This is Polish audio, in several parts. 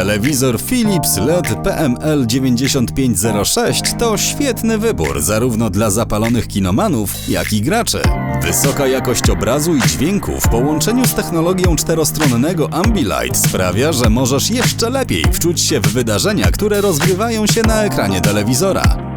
Telewizor Philips LED PML 9506 to świetny wybór zarówno dla zapalonych kinomanów, jak i graczy. Wysoka jakość obrazu i dźwięku w połączeniu z technologią czterostronnego Ambilight sprawia, że możesz jeszcze lepiej wczuć się w wydarzenia, które rozgrywają się na ekranie telewizora.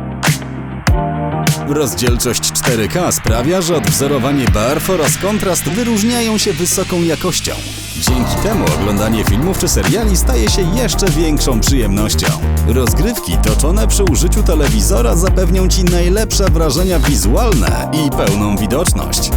Rozdzielczość 4K sprawia, że odwzorowanie barw oraz kontrast wyróżniają się wysoką jakością. Dzięki temu oglądanie filmów czy seriali staje się jeszcze większą przyjemnością. Rozgrywki toczone przy użyciu telewizora zapewnią Ci najlepsze wrażenia wizualne i pełną widoczność.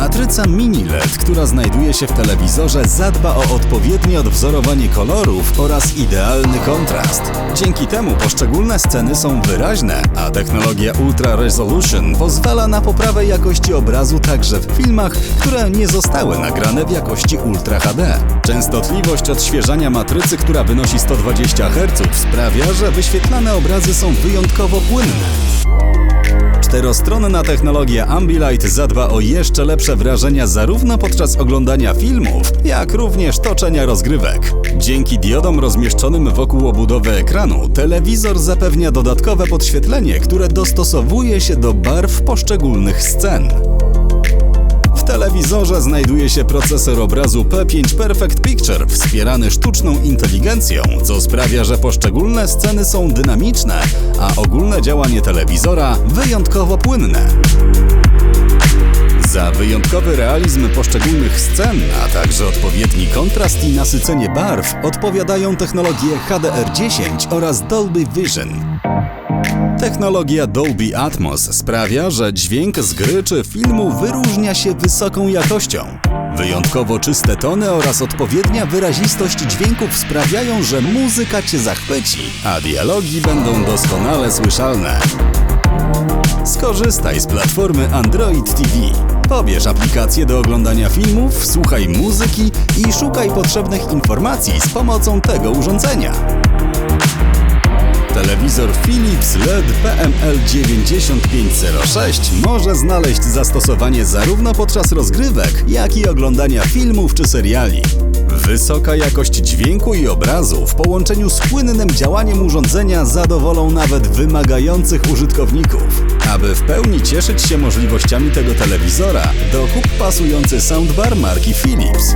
Matryca mini LED, która znajduje się w telewizorze, zadba o odpowiednie odwzorowanie kolorów oraz idealny kontrast. Dzięki temu poszczególne sceny są wyraźne, a technologia Ultra Resolution pozwala na poprawę jakości obrazu także w filmach, które nie zostały nagrane w jakości Ultra HD. Częstotliwość odświeżania matrycy, która wynosi 120 Hz, sprawia, że wyświetlane obrazy są wyjątkowo płynne. Czterostronna technologia Ambilight zadba o jeszcze lepsze wrażenia zarówno podczas oglądania filmów, jak również toczenia rozgrywek. Dzięki diodom rozmieszczonym wokół obudowy ekranu, telewizor zapewnia dodatkowe podświetlenie, które dostosowuje się do barw poszczególnych scen. Telewizorze znajduje się procesor obrazu P5 Perfect Picture wspierany sztuczną inteligencją, co sprawia, że poszczególne sceny są dynamiczne, a ogólne działanie telewizora wyjątkowo płynne. Za wyjątkowy realizm poszczególnych scen, a także odpowiedni kontrast i nasycenie barw odpowiadają technologie HDR10 oraz Dolby Vision. Technologia Dolby Atmos sprawia, że dźwięk z gry czy filmu wyróżnia się wysoką jakością. Wyjątkowo czyste tony oraz odpowiednia wyrazistość dźwięków sprawiają, że muzyka cię zachwyci, a dialogi będą doskonale słyszalne. Skorzystaj z platformy Android TV. Pobierz aplikację do oglądania filmów, słuchaj muzyki i szukaj potrzebnych informacji z pomocą tego urządzenia. Philips LED PML 9506 może znaleźć zastosowanie zarówno podczas rozgrywek, jak i oglądania filmów czy seriali. Wysoka jakość dźwięku i obrazu w połączeniu z płynnym działaniem urządzenia zadowolą nawet wymagających użytkowników. Aby w pełni cieszyć się możliwościami tego telewizora, dokup pasujący soundbar marki Philips.